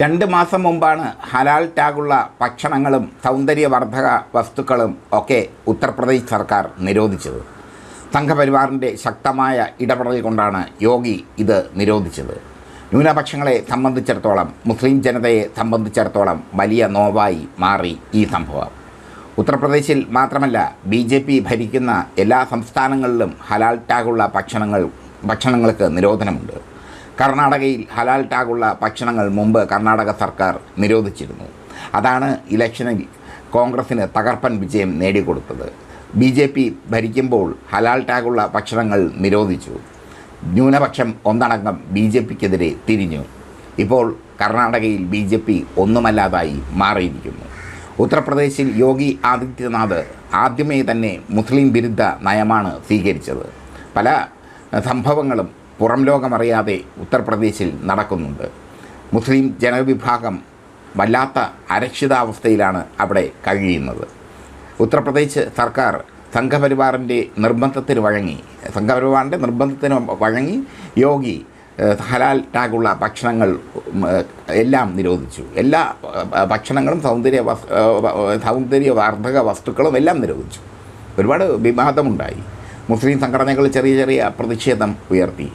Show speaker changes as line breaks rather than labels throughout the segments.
രണ്ട് മാസം മുമ്പാണ് ഹലാൽ ടാഗുള്ള ഭക്ഷണങ്ങളും സൗന്ദര്യവർദ്ധക വസ്തുക്കളും ഒക്കെ ഉത്തർപ്രദേശ് സർക്കാർ നിരോധിച്ചത്. സംഘപരിവാറിന്റെ ശക്തമായ ഇടപെടൽ കൊണ്ടാണ് യോഗി ഇത് നിരോധിച്ചത്. ന്യൂനപക്ഷങ്ങളെ സംബന്ധിച്ചിടത്തോളം മുസ്ലിം ജനതയെ സംബന്ധിച്ചിടത്തോളം വലിയ നോവായി മാറി ഈ സംഭവം. ഉത്തർപ്രദേശിൽ മാത്രമല്ല ബി ജെ പി ഭരിക്കുന്ന എല്ലാ സംസ്ഥാനങ്ങളിലും ഹലാൽ ടാഗുള്ള ഭക്ഷണങ്ങൾ ഭക്ഷണങ്ങൾക്ക് നിരോധനമുണ്ട്. കർണാടകയിൽ ഹലാൽ ടാഗുള്ള ഭക്ഷണങ്ങൾ മുമ്പ് കർണാടക സർക്കാർ നിരോധിച്ചിരുന്നു. അതാണ് ഇലക്ഷനിൽ കോൺഗ്രസിന് തകർപ്പൻ വിജയം നേടിക്കൊടുത്തത്. ബി ജെ പി ഭരിക്കുമ്പോൾ ഹലാൽ ടാഗുള്ള ഭക്ഷണങ്ങൾ നിരോധിച്ചു. ന്യൂനപക്ഷം ഒന്നടങ്കം ബി ജെ പിക്കെതിരെ തിരിഞ്ഞു. ഇപ്പോൾ കർണാടകയിൽ ബി ജെ പി ഒന്നുമല്ലാതായി മാറിയിരിക്കുന്നു. ഉത്തർപ്രദേശിൽ യോഗി ആദിത്യനാഥ് ആദ്യമേ തന്നെ മുസ്ലിം വിരുദ്ധ നയമാണ് സ്വീകരിച്ചത്. പല സംഭവങ്ങളും പുറം ലോകമറിയാതെ ഉത്തർപ്രദേശിൽ നടക്കുന്നുണ്ട്. മുസ്ലിം ജനവിഭാഗം വല്ലാത്ത അരക്ഷിതാവസ്ഥയിലാണ് അവിടെ കഴിയുന്നത്. ഉത്തർപ്രദേശ് സർക്കാർ സംഘപരിവാറിന്റെ നിർബന്ധത്തിന് വഴങ്ങി സംഘപരിവാറിന്റെ നിർബന്ധത്തിന് വഴങ്ങി യോഗി ഹലാൽ ടാഗുള്ള ഭക്ഷണങ്ങൾ എല്ലാം നിരോധിച്ചു. എല്ലാ ഭക്ഷണങ്ങളും സൗന്ദര്യ സൗന്ദര്യവർദ്ധക വസ്തുക്കളും എല്ലാം നിരോധിച്ചു. ഒരുപാട് വിവാദമുണ്ടായി. മുസ്ലിം സംഘടനകൾ ചെറിയ ചെറിയ പ്രതിഷേധം ഉയർത്തി.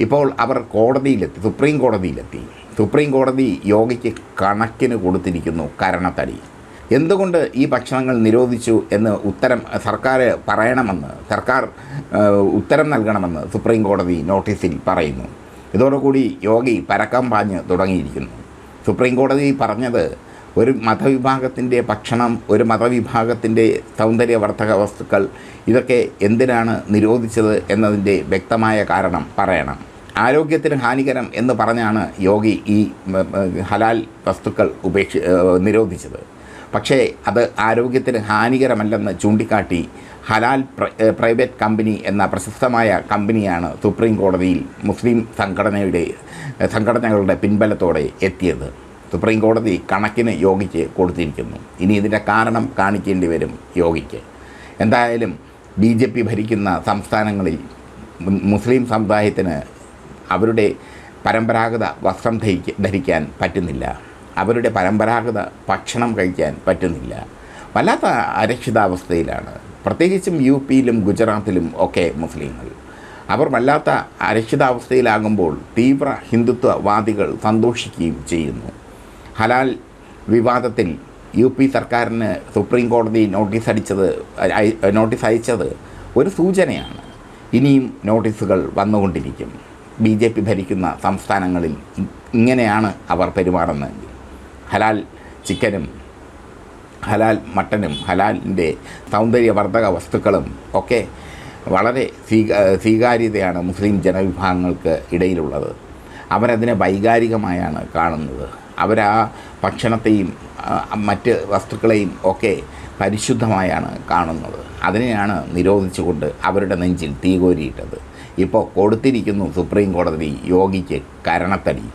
ഇപ്പോൾ അവർ കോടതിയിലെത്തി സുപ്രീം കോടതിയിലെത്തി. സുപ്രീം കോടതി യോഗയ്ക്ക് കണക്കിന് കൊടുത്തിരിക്കുന്നു കരണത്തടി. എന്തുകൊണ്ട് ഈ ഭക്ഷണങ്ങൾ നിരോധിച്ചു എന്ന് ഉത്തരം സർക്കാർ പറയണമെന്ന് സർക്കാർ ഉത്തരം നൽകണമെന്ന് സുപ്രീം കോടതി നോട്ടീസിൽ പറയുന്നു. ഇതോടുകൂടി യോഗി പരക്കം പാഞ്ഞ് തുടങ്ങിയിരിക്കുന്നു. സുപ്രീം കോടതി പറഞ്ഞത് ഒരു മതവിഭാഗത്തിന്റെ ഭക്ഷണം ഒരു മതവിഭാഗത്തിന്റെ സൗന്ദര്യവർദ്ധക വസ്തുക്കൾ ഇതൊക്കെ എന്തിനാണ് നിരോധിച്ചത് എന്നതിന്റെ വ്യക്തമായ കാരണം പറയണം. ആരോഗ്യത്തിന് ഹാനികരം എന്ന് പറഞ്ഞാണ് യോഗി ഈ ഹലാൽ വസ്തുക്കൾ ഉപേക്ഷി നിരോധിച്ചത്. പക്ഷേ അത് ആരോഗ്യത്തിന് ഹാനികരമല്ലെന്ന് ചൂണ്ടിക്കാട്ടി ഹലാൽ പ്രൈവറ്റ് കമ്പനി എന്ന പ്രശസ്തമായ കമ്പനിയാണ് സുപ്രീം കോടതിയിൽ മുസ്ലിം സംഘടനയുടെ സംഘടനകളുടെ പിൻബലത്തോടെ എത്തിയത്. സുപ്രീം കോടതി കണക്കിന് യോഗിക്ക് കൊടുത്തിരിക്കുന്നു. ഇനി ഇതിന്റെ കാരണം കാണിക്കേണ്ടി വരും യോഗിക്ക്. എന്തായാലും ബി ജെ പി ഭരിക്കുന്ന സംസ്ഥാനങ്ങളിൽ മുസ്ലിം സമുദായത്തിന് അവരുടെ പരമ്പരാഗത വസ്ത്രം ധരിക്ക ധരിക്കാൻ പറ്റുന്നില്ല. അവരുടെ പരമ്പരാഗത ഭക്ഷണം കഴിക്കാൻ പറ്റുന്നില്ല. വല്ലാത്ത അരക്ഷിതാവസ്ഥയിലാണ്. പ്രത്യേകിച്ചും യു പിയിലും ഗുജറാത്തിലും ഒക്കെ മുസ്ലിങ്ങൾ. അവർ വല്ലാത്ത അരക്ഷിതാവസ്ഥയിലാകുമ്പോൾ തീവ്ര ഹിന്ദുത്വവാദികൾ സന്തോഷിക്കുകയും ചെയ്യുന്നു. ഹലാൽ വിവാദത്തിൽ യു പി സർക്കാരിന് സുപ്രീം കോടതി നോട്ടീസ് അടിച്ചത് നോട്ടീസ് അയച്ചത് ഒരു സൂചനയാണ്. ഇനിയും നോട്ടീസുകൾ വന്നുകൊണ്ടിരിക്കും. ബി ജെ പി ഭരിക്കുന്ന സംസ്ഥാനങ്ങളിൽ ഇങ്ങനെയാണ് അവർ പെരുമാറുന്നതെങ്കിൽ ഹലാൽ ചിക്കനും ഹലാൽ മട്ടനും ഹലാലിന്റെ സൗന്ദര്യവർദ്ധക വസ്തുക്കളും ഒക്കെ വളരെ സ്വീകാ സ്വീകാര്യതയാണ് മുസ്ലിം ജനവിഭാഗങ്ങൾക്ക് ഇടയിലുള്ളത്. അവരതിനെ വൈകാരികമായാണ് കാണുന്നത്. അവരാ ഭക്ഷണത്തെയും മറ്റ് വസ്തുക്കളെയും ഒക്കെ പരിശുദ്ധമായാണ് കാണുന്നത്. അതിനെയാണ് നിരോധിച്ചുകൊണ്ട് അവരുടെ നെഞ്ചിൽ തീകോരിയിട്ടത്. ഇപ്പോൾ കൊടുത്തിരിക്കുന്നു സുപ്രീം കോടതി യോഗിക്ക് കരണത്തടി.